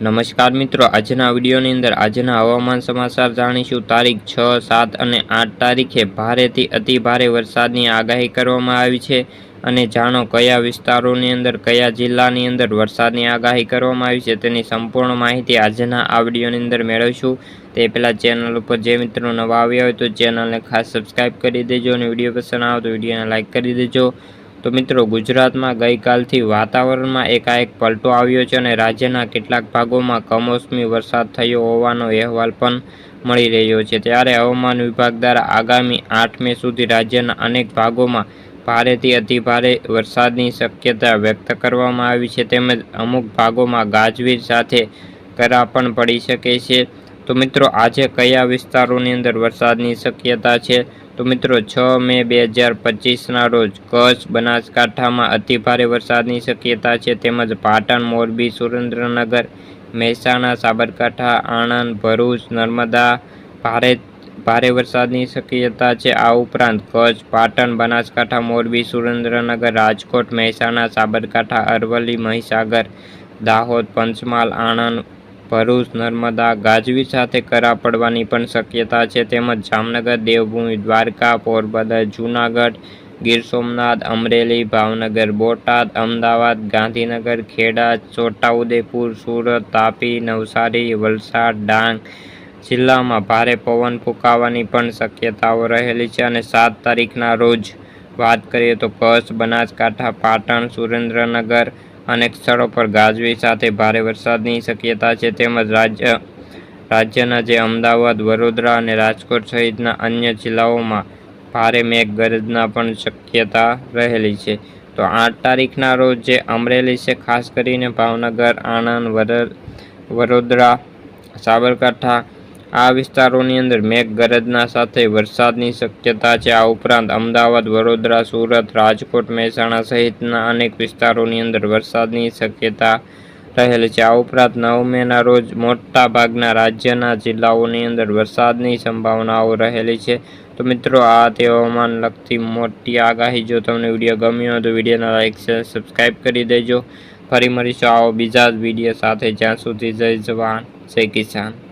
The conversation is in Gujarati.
નમસ્કાર મિત્રો, આજના વિડીયોની અંદર આજના હવામાન સમાચાર જાણીશું. તારીખ છ, સાત અને આઠ તારીખે ભારેથી અતિ ભારે વરસાદની આગાહી કરવામાં આવી છે અને જાણો કયા વિસ્તારોની અંદર, કયા જિલ્લાની અંદર વરસાદની આગાહી કરવામાં આવી છે તેની સંપૂર્ણ માહિતી આજના આ વિડીયોની અંદર મેળવીશું. તે પહેલાં ચેનલ ઉપર જે મિત્રો નવા આવ્યા હોય તો ચેનલને ખાસ સબસ્ક્રાઈબ કરી દેજો અને વીડિયો પસંદ આવે તો વિડીયોને લાઇક કરી દેજો. તો મિત્રો, ગુજરાતમાં ગઈકાલથી વાતાવરણમાં એકાએક પલટો આવ્યો છે અને રાજ્યના કેટલાક ભાગોમાં કમોસમી વરસાદ થયો હોવાનો અહેવાલ પણ મળી રહ્યો છે. ત્યારે હવામાન વિભાગ દ્વારા આગામી આઠ મે સુધી રાજ્યના અનેક ભાગોમાં ભારેથી અતિભારે વરસાદની શક્યતા વ્યક્ત કરવામાં આવી છે. તેમજ અમુક ભાગોમાં ગાજવીજ સાથે કરા પણ પડી શકે છે. તો મિત્રો આજે કયા વિસ્તારોની અંદર વરસાદની શક્યતા છે? તો મિત્રો છ મે બે હજાર પચીસના રોજ કચ્છ, બનાસકાંઠામાં અતિભારે વરસાદની શક્યતા છે તેમજ પાટણ, મોરબી, સુરેન્દ્રનગર, મહેસાણા, સાબરકાંઠા, આણંદ, ભરૂચ, નર્મદા ભારે ભારે વરસાદની શક્યતા છે. આ ઉપરાંત કચ્છ, પાટણ, બનાસકાંઠા, મોરબી, સુરેન્દ્રનગર, રાજકોટ, મહેસાણા, સાબરકાંઠા, અરવલ્લી, મહીસાગર, દાહોદ, પંચમહાલ, આણંદ ભરૂચ, નર્મદા ગાજવી સાથે કરા પડવાની પણ શક્યતા છે. તેમજ જામનગર, દેવભૂમિ, દ્વારકા, પોરબંદર, જૂનાગઢ, ગીર સોમનાથ, અમરેલી, ભાવનગર, બોટાદ, અમદાવાદ, ગાંધીનગર, ખેડા, છોટાઉદેપુર, સુરત, તાપી, નવસારી, વલસાડ, ડાંગ જિલ્લામાં ભારે પવન ફૂંકાવાની પણ શક્યતાઓ રહેલી છે. અને સાત તારીખના રોજ વાત કરીએ તો કચ્છ, બનાસકાંઠા, પાટણ, સુરેન્દ્રનગર અનેક સ્થળો પર ગાજવી સાથે ભારે વરસાદની શક્યતા છે. તેમજ રાજ્ય, રાજ્યના જે અમદાવાદ, વડોદરા અને રાજકોટ સહિતના અન્ય જિલ્લાઓમાં ભારે મેઘગર્જના પણ શક્યતા રહેલી છે. તો આઠ તારીખના રોજ જે અમરેલી છે, ખાસ કરીને ભાવનગર, આણંદ વડ- વડોદરા, સાબરકાંઠા આ વિસ્તારોની અંદર મેઘગરજના સાથે વરસાદની શક્યતા છે. આ ઉપરાંત અમદાવાદ, વડોદરા, સુરત, રાજકોટ, મહેસાણા સહિતના અનેક વિસ્તારોની અંદર વરસાદની શક્યતા રહેલ છે. આ ઉપરાંત નવ મેના રોજ મોટા ભાગના રાજ્યના જિલ્લાઓની અંદર વરસાદની સંભાવનાઓ રહેલી છે. તો મિત્રો, આ તે હવામાન લગતી મોટી આગાહી જો તમને વીડિયો ગમ્યો હોય તો વિડીયોને લાઇક શેર સબસ્ક્રાઈબ કરી દેજો. ફરી મળીશું આવો બીજા જ વીડિયો સાથે. જ્યાં સુધી જય જવાન, જય કિસાન.